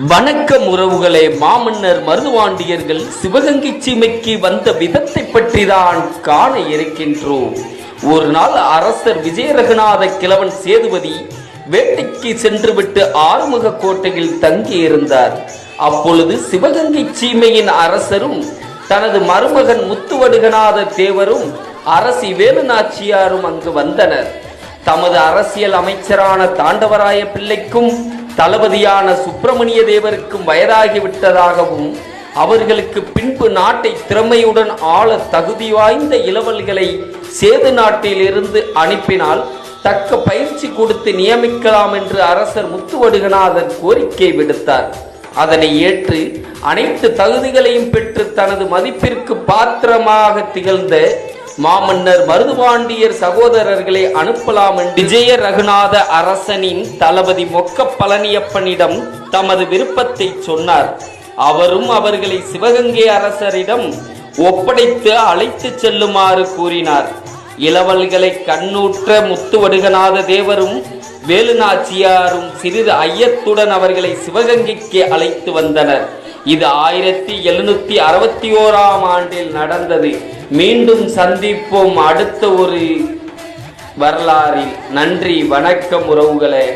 வணக்கம் உறவுகளே மாமன்னர் மருதுவாண்டியர்கள் சிவகங்கை சீமைக்கு வந்த விதத்தை பற்றி தான் காண இருக்கின்றோம். ஒரு நாள் அரசர் விஜயரகுநாத கிழவன் சேதுபதி வேட்டைக்கு சென்றுவிட்டு ஆறுமுக கோட்டையில் தங்கியிருந்தார். அப்பொழுது சிவகங்கை சீமையின் அரசரும் தனது மருமகன் முத்துவடுகநாத தேவரும் அரசி வேலுநாச்சியாரும் அங்கு வந்தனர். தமது அரசியல் அமைச்சரான தாண்டவராய பிள்ளைக்கும் தளபதியான சுப்பிரமணிய தேவருக்கும் வயதாகிவிட்டதாகவும் அவர்களுக்கு பின்பு நாட்டை திறமையுடன் ஆள தகுதி வாய்ந்த இளவல்களை சேது நாட்டிலிருந்து அனுப்பினால் தக்க பயிற்சி கொடுத்து நியமிக்கலாம் என்று அரசர் முத்துவடுகநாதர் கோரிக்கை விடுத்தார். அதனை ஏற்று அனைத்து தகுதிகளையும் பெற்று தனது மதிப்பிற்கு பாத்திரமாக திகழ்ந்த மாமன்னர் மருதுபாண்டியர் சகோதரர்களை அனுப்பலாம் விஜய ரகுநாத அரசனின் தளபதி மொக்க பழனியப்பனிடம் தமது விருப்பத்தை சொன்னார். அவரும் அவர்களை சிவகங்கை அரசரிடம் ஒப்படைத்து அழைத்து செல்லுமாறு கூறினார். இளவல்களை கண்ணூற்ற முத்துவடுகநாத தேவரும் வேலுநாச்சியாரும் சிறிது ஐயத்துடன் அவர்களை சிவகங்கைக்கு அழைத்து வந்தனர். இது ஆயிரத்தி எழுநூத்தி அறுபத்தி ஓராம் ஆண்டில் நடந்தது. மீண்டும் சந்திப்போம் அடுத்த ஒரு வரலாறில். நன்றி வணக்கம் உறவுகளே.